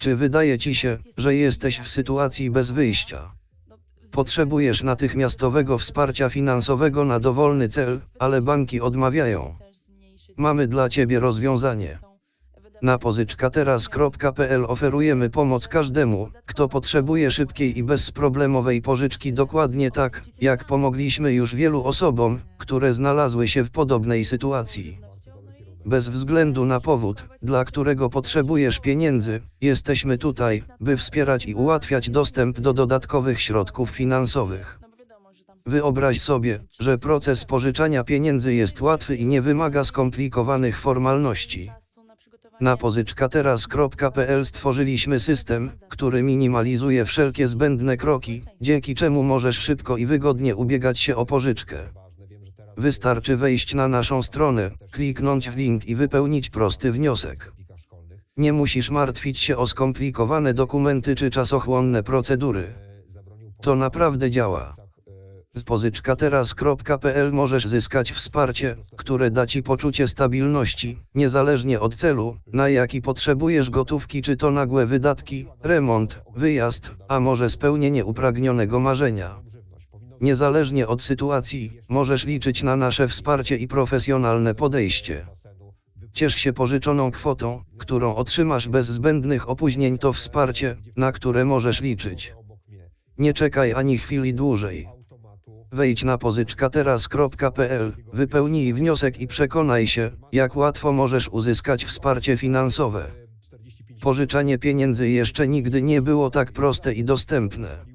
Czy wydaje ci się, że jesteś w sytuacji bez wyjścia? Potrzebujesz natychmiastowego wsparcia finansowego na dowolny cel, ale banki odmawiają. Mamy dla Ciebie rozwiązanie. Na pożyczkateraz.pl oferujemy pomoc każdemu, kto potrzebuje szybkiej i bezproblemowej pożyczki dokładnie tak, jak pomogliśmy już wielu osobom, które znalazły się w podobnej sytuacji. Bez względu na powód, dla którego potrzebujesz pieniędzy, jesteśmy tutaj, by wspierać i ułatwiać dostęp do dodatkowych środków finansowych. Wyobraź sobie, że proces pożyczania pieniędzy jest łatwy i nie wymaga skomplikowanych formalności. Na pożyczkateraz.pl stworzyliśmy system, który minimalizuje wszelkie zbędne kroki, dzięki czemu możesz szybko i wygodnie ubiegać się o pożyczkę. Wystarczy wejść na naszą stronę, kliknąć w link i wypełnić prosty wniosek. Nie musisz martwić się o skomplikowane dokumenty czy czasochłonne procedury. To naprawdę działa. Z pożyczkateraz.pl możesz zyskać wsparcie, które da Ci poczucie stabilności, niezależnie od celu, na jaki potrzebujesz gotówki czy to nagłe wydatki, remont, wyjazd, a może spełnienie upragnionego marzenia. Niezależnie od sytuacji, możesz liczyć na nasze wsparcie i profesjonalne podejście. Ciesz się pożyczoną kwotą, którą otrzymasz bez zbędnych opóźnień to wsparcie, na które możesz liczyć. Nie czekaj ani chwili dłużej. Wejdź na pożyczkateraz.pl, wypełnij wniosek i przekonaj się, jak łatwo możesz uzyskać wsparcie finansowe. Pożyczanie pieniędzy jeszcze nigdy nie było tak proste i dostępne.